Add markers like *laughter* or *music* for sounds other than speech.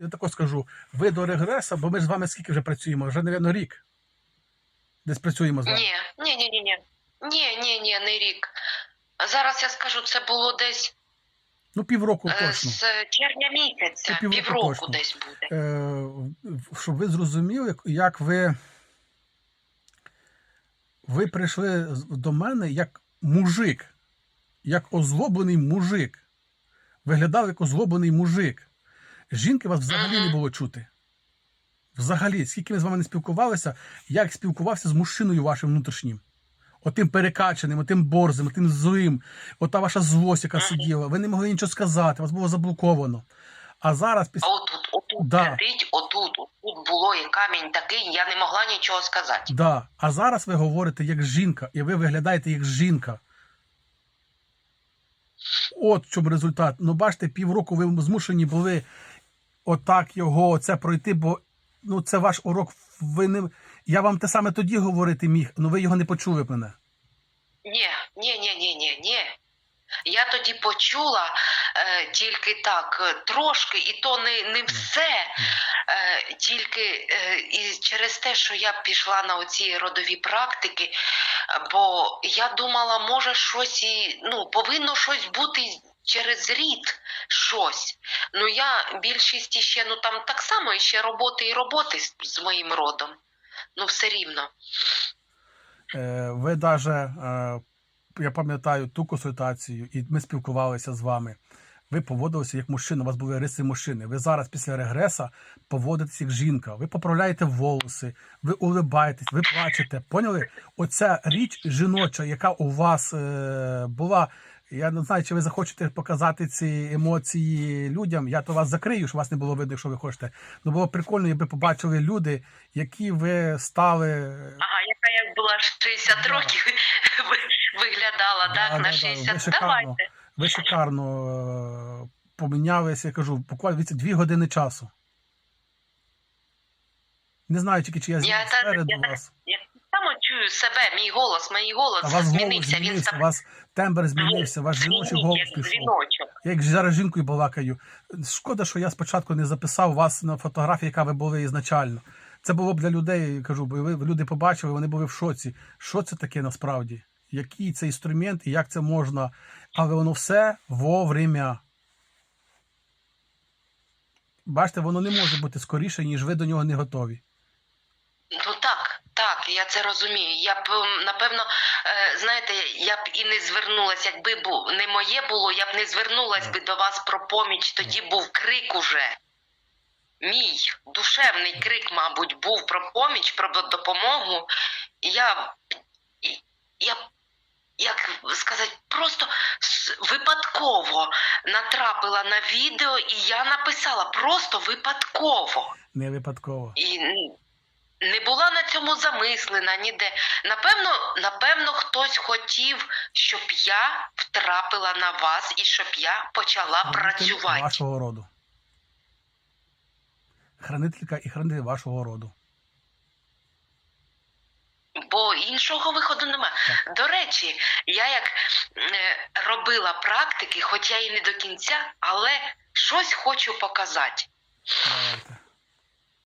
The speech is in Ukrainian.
Я тако скажу, ви до регреса, бо ми з вами скільки вже працюємо? Вже, мабуть, рік. Десь працюємо з вами. Ні, ні, ні, ні, ні. Ні, ні, ні, не рік. Зараз я скажу, це було десь Ну, півроку е, точно. з червня місяця, Це півроку півроку точно. десь буде. Е, щоб ви зрозуміли, як ви. Ви прийшли до мене як мужик, як озлоблений мужик. Виглядав як озлоблений мужик. Жінки вас взагалі не було чути. Взагалі, скільки ми з вами не спілкувалися, я як спілкувався з мужчиною вашим внутрішнім. Отим перекачаним, отим борзим, отим злим, ота ваша злость, яка сиділа. Ви не могли нічого сказати, вас було заблоковано. А зараз після. отут, отут Да. сидить, отут, отут було і камінь такий, я не могла нічого сказати. Да. А зараз ви говорите як жінка, і ви виглядаєте як жінка. От в чому результат. Ну, бачите, півроку ви змушені були отак його це пройти, бо ну, це ваш урок. Ви не... Я вам те саме тоді говорити міг, але ви його не почули мене. Ні, ні, ні, ні, ні, ні. Я тоді почула е, тільки так, е, трошки, і то не, не все. Е, тільки е, і через те, що я пішла на оці родові практики, бо я думала, може щось і ну, повинно щось бути через рід щось. Ну я більшість ще ну там так само ще роботи і роботи з, з моїм родом. Ну, все рівно. Е, ви даже, е, я пам'ятаю ту консультацію, і ми спілкувалися з вами. Ви поводилися як мужчина, у вас були риси мужчини. Ви зараз після регреса поводитесь як жінка. Ви поправляєте волоси, ви улибаєтесь, ви плачете. Поняли? Оця річ жіноча, яка у вас е, була. Я не знаю, чи ви захочете показати ці емоції людям. Я то вас закрию, щоб вас не було видно, якщо ви хочете. Ну було б прикольно, якби побачили люди, які ви стали. Ага, яка як була 60 Да. років, *laughs* виглядала, Да, так, да, на да, ви шикарно. Давайте. Ви шикарно е, помінялися, я кажу, буквально дві години часу. Не знаю тільки, чи я я так- вас. Я само чую себе, мій голос, мій голос А вас голос змінився. Він у вас тембр змінився, ваш жіночий голос пішов. дзвіночок. Я як зараз жінкою балакаю. Шкода, що я спочатку не записав вас на фотографії, яка ви були ізначально. Це було б для людей, кажу, бо ви люди побачили, вони були в шоці. Що це таке насправді? Який це інструмент і як це можна? Але воно все вовремя. Бачите, воно не може бути скоріше, ніж ви до нього не готові. Я це розумію. Я б ем, напевно, е, знаєте, я б і не звернулася, якби бу- не моє було, я б не звернулась би до вас про поміч. Тоді був крик уже. Мій душевний крик, мабуть, був про поміч, про допомогу. Я, я як сказати, просто випадково натрапила на відео, і я написала просто випадково. Не випадково. І не була на цьому замислена ніде. Напевно, напевно, хтось хотів, щоб я втрапила на вас і щоб я почала Хранитель працювати. вашого роду. Хранителька і хранитель вашого роду. Бо іншого виходу нема. До речі, я як е, робила практики, хоча і не до кінця, але щось хочу показати. Давайте.